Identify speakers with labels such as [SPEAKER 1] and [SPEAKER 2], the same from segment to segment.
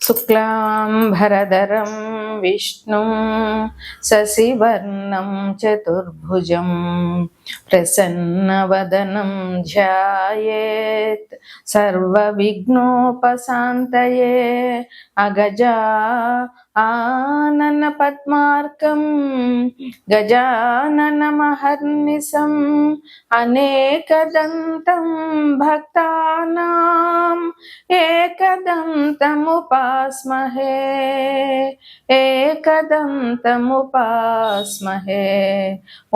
[SPEAKER 1] शुक्लां विष्णु विष्णुं शशिवर्णं चतुर्भुजं प्रसन्नवदनं ध्यायेत्। सर्वविघ्नोपशान्तये अगजा ఆనన పద్మార్కం గజానన మహర్నిశం అనేకదంతం భక్తానాం ఏకదంతముపాస్మహే ఏకదంతముపాస్మహే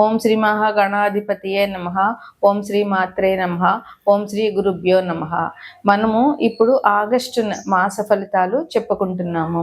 [SPEAKER 1] ఓం శ్రీ మహాగణాధిపతియే నమ ఓం శ్రీ మాత్రే నమ ఓం శ్రీ గురుభ్యో నమ. మనము ఇప్పుడు ఆగస్టు మాస ఫలితాలు చెప్పుకుంటున్నాము.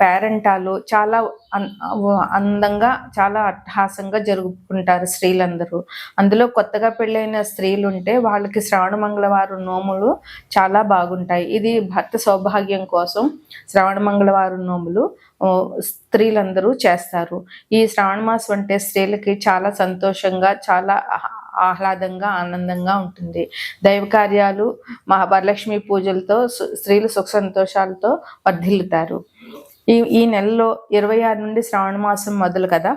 [SPEAKER 1] పేరెంటాలు చాలా అందంగా చాలా అట్టహాసంగా జరుపుకుంటారు స్త్రీలందరూ. అందులో కొత్తగా పెళ్ళైన స్త్రీలు ఉంటే వాళ్ళకి శ్రావణ మంగళవారం నోములు చాలా బాగుంటాయి. ఇది భర్త సౌభాగ్యం కోసం శ్రావణ మంగళవారం నోములు స్త్రీలందరూ చేస్తారు. ఈ శ్రావణ మాసం అంటే స్త్రీలకి చాలా సంతోషంగా చాలా ఆహ్లాదంగా ఆనందంగా ఉంటుంది. దైవ కార్యాలు మహావరలక్ష్మి పూజలతో సు- స్త్రీలు సుఖ సంతోషాలతో వర్ధిల్లుతారు. ఈ ఈ నెలలో ఇరవై ఆరు నుండి శ్రావణ మాసం మొదలు కదా?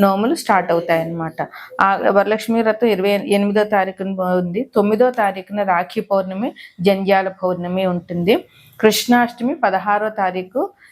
[SPEAKER 1] నోములు స్టార్ట్ అవుతాయి అన్నమాట ఆ వరలక్ష్మి వ్రతం ఇరవై ఎనిమిదో తారీఖున ఉంది. తొమ్మిదో తారీఖున రాఖీ పౌర్ణమి జంధ్యాల పౌర్ణమి ఉంటుంది. కృష్ణాష్టమి పదహారో తారీఖు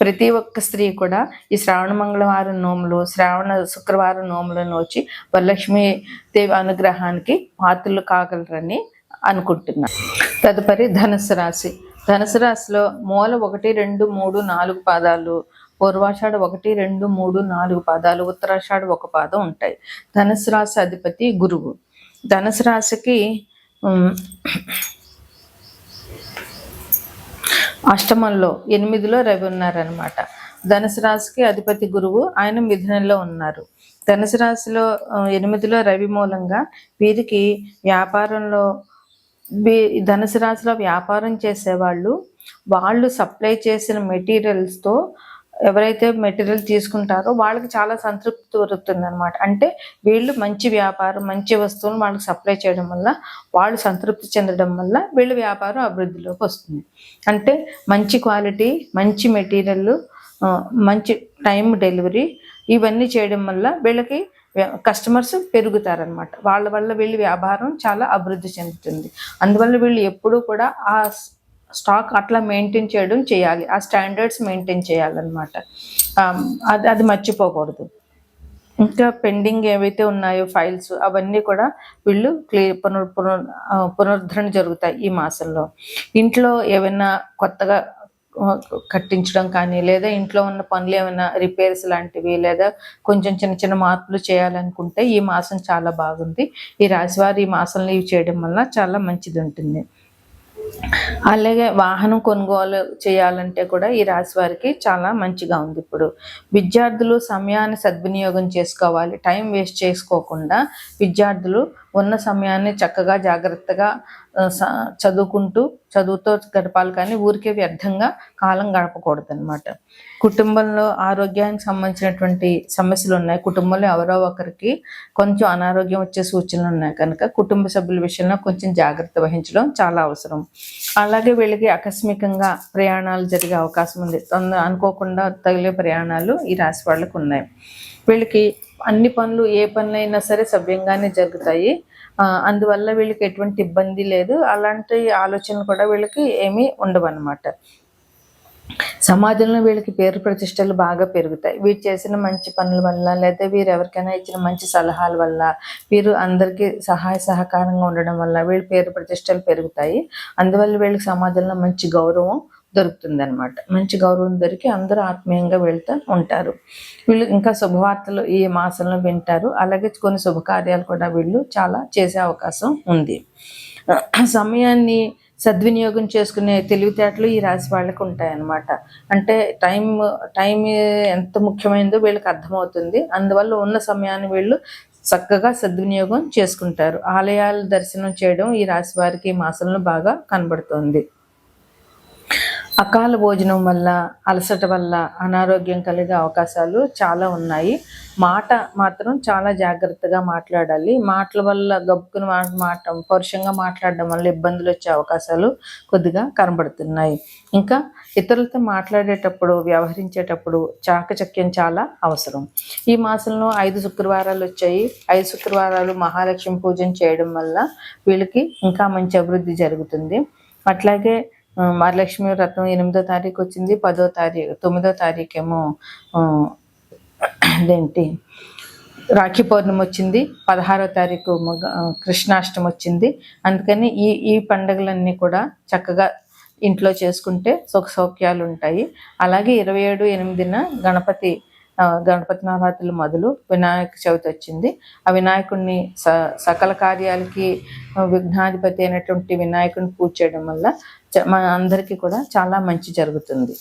[SPEAKER 1] ప్రతి ఒక్క స్త్రీ కూడా ఈ శ్రావణ మంగళవారం నోములు శ్రావణ శుక్రవారం నోములను వచ్చి వరలక్ష్మి దేవి అనుగ్రహానికి పాత్రలు కాగలరని అనుకుంటున్నాను తదుపరి ధనుసు రాశి. ధనుసు రాశిలో మూల ఒకటి రెండు మూడు నాలుగు పాదాలు పూర్వాషాఢ ఒకటి రెండు మూడు నాలుగు పాదాలు ఉత్తరాషాఢ ఒక పాదం ఉంటాయి. ధనుసు రాశి అధిపతి గురువు. ధనుసు రాశికి అష్టమంలో ఎనిమిదిలో రవి ఉన్నారనమాట ధనుసు రాశికి అధిపతి గురువు ఆయన మిథునంలో ఉన్నారు. ధనుసు రాశిలో ఎనిమిదిలో రవి మూలంగా వీరికి వ్యాపారంలో ధనుసు రాశిలో వ్యాపారం చేసేవాళ్ళు వాళ్ళు సప్లై చేసిన మెటీరియల్స్తో ఎవరైతే మెటీరియల్ తీసుకుంటారో వాళ్ళకి చాలా సంతృప్తి దొరుకుతుంది అనమాట అంటే వీళ్ళు మంచి వ్యాపారం మంచి వస్తువులు వాళ్ళకి సప్లై చేయడం వల్ల వాళ్ళు సంతృప్తి చెందడం వల్ల వీళ్ళ వ్యాపారం అభివృద్ధిలోకి వస్తుంది. అంటే మంచి క్వాలిటీ మంచి మెటీరియల్ మంచి టైం డెలివరీ ఇవన్నీ చేయడం వల్ల వీళ్ళకి కస్టమర్స్ పెరుగుతారనమాట వాళ్ళ వల్ల వీళ్ళ వ్యాపారం చాలా అభివృద్ధి చెందుతుంది. అందువల్ల వీళ్ళు ఎప్పుడూ కూడా ఆ స్టాక్ అట్లా మెయింటైన్ చేయడం చేయాలి. ఆ స్టాండర్డ్స్ మెయింటైన్ చేయాలన్నమాట. అది అది మర్చిపోకూడదు. ఇంకా పెండింగ్ ఏవైతే ఉన్నాయో ఫైల్స్ అవన్నీ కూడా వీళ్ళు క్లియర్ పునర్ పునర్ పునరుద్ధరణ జరుగుతాయి ఈ మాసంలో. ఇంట్లో ఏమైనా కొత్తగా కట్టించడం కానీ లేదా ఇంట్లో ఉన్న పనులు ఏమైనా రిపేర్స్ లాంటివి లేదా కొంచెం చిన్న చిన్న మార్పులు చేయాలనుకుంటే ఈ మాసం చాలా బాగుంది. ఈ రాశివారు ఈ మాసంలో ఇవి చేయడం వల్ల చాలా మంచిది ఉంటుంది. అలాగే వాహనం కొనుగోలు చేయాలంటే కూడా ఈ రాశి వారికి చాలా మంచిగా ఉంది ఇప్పుడు. విద్యార్థులు సమయాన్ని సద్వినియోగం చేసుకోవాలి. టైం వేస్ట్ చేసుకోకుండా విద్యార్థులు ఉన్న సమయాన్ని చక్కగా జాగ్రత్తగా చదువుకుంటూ చదువుతో గడపాలి కానీ ఊరికే వ్యర్థంగా కాలం గడపకూడదు అనమాట కుటుంబంలో ఆరోగ్యానికి సంబంధించినటువంటి సమస్యలు ఉన్నాయి కుటుంబంలో ఎవరో ఒకరికి కొంచెం అనారోగ్యం వచ్చే సూచనలు ఉన్నాయి. కనుక కుటుంబ సభ్యుల విషయంలో కొంచెం జాగ్రత్త వహించడం చాలా అవసరం. అలాగే వీళ్ళకి ఆకస్మికంగా ప్రయాణాలు జరిగే అవకాశం ఉంది. తొందర అనుకోకుండా తగిలే ప్రయాణాలు ఈ రాశి వాళ్ళకు ఉన్నాయి. వీళ్ళకి అన్ని పనులు ఏ పనులైనా సరే సవ్యంగానే జరుగుతాయి. అందువల్ల వీళ్ళకి ఎటువంటి ఇబ్బంది లేదు. అలాంటి ఆలోచనలు కూడా వీళ్ళకి ఏమీ ఉండవన్నమాట. సమాజంలో వీళ్ళకి పేరు ప్రతిష్టలు బాగా పెరుగుతాయి. వీరు చేసిన మంచి పనుల వల్ల లేదా వీరు ఎవరికైనా ఇచ్చిన మంచి సలహాల వల్ల వీరు అందరికీ సహాయ సహకారంగా ఉండడం వల్ల వీళ్ళ పేరు ప్రతిష్టలు పెరుగుతాయి. అందువల్ల వీళ్ళకి సమాజంలో మంచి గౌరవం దొరుకుతుంది అనమాట మంచి గౌరవం దొరికి అందరూ ఆత్మీయంగా వెళ్తూ ఉంటారు. వీళ్ళు ఇంకా శుభవార్తలు ఈ మాసంలో వింటారు. అలాగే కొన్ని శుభకార్యాలు కూడా వీళ్ళు చాలా చేసే అవకాశం ఉంది. సమయాన్ని సద్వినియోగం చేసుకునే తెలివితేటలు ఈ రాశి వాళ్ళకి ఉంటాయన్నమాట. అంటే టైం టైం ఎంత ముఖ్యమైనదో వీళ్ళకి అర్థమవుతుంది. అందువల్ల ఉన్న సమయాన్ని వీళ్ళు చక్కగా సద్వినియోగం చేసుకుంటారు. ఆలయాలు దర్శనం చేయడం ఈ రాశి వారికి ఈ మాసంలో బాగా కనబడుతుంది. అకాల భోజనం వల్ల అలసట వల్ల అనారోగ్యం కలిగే అవకాశాలు చాలా ఉన్నాయి. మాట మాత్రం చాలా జాగ్రత్తగా మాట్లాడాలి. మాటల వల్ల గబ్బుకుని మాట పరుషంగా మాట్లాడడం వల్ల ఇబ్బందులు వచ్చే అవకాశాలు కొద్దిగా కనబడుతున్నాయి. ఇంకా ఇతరులతో మాట్లాడేటప్పుడు వ్యవహరించేటప్పుడు చాకచక్యం చాలా అవసరం. ఈ మాసంలో ఐదు శుక్రవారాలు వచ్చాయి. ఐదు శుక్రవారాలు మహాలక్ష్మి పూజ చేయడం వల్ల వీళ్ళకి ఇంకా మంచి అభివృద్ధి జరుగుతుంది. అట్లాగే వరలక్ష్మి వ్రతం ఎనిమిదో తారీఖు వచ్చింది పదో తారీఖు తొమ్మిదో తారీఖు ఏమో అదేంటి రాఖీ పౌర్ణమి వచ్చింది పదహారో తారీఖు మగ- కృష్ణాష్టమి వచ్చింది. అందుకని ఈ ఈ పండుగలన్నీ కూడా చక్కగా ఇంట్లో చేసుకుంటే సుఖ సౌఖ్యాలు ఉంటాయి. అలాగే ఇరవై ఏడు ఎనిమిదిన గణపతి గణపతి నవరాత్రులు మొదలు వినాయక చవితి వచ్చింది. ఆ వినాయకుడిని స సకల కార్యాలకి విఘ్నాధిపతి అయినటువంటి వినాయకుడిని పూజ చేయడం వల్ల మన అందరికీ కూడా చాలా మంచి జరుగుతుంది.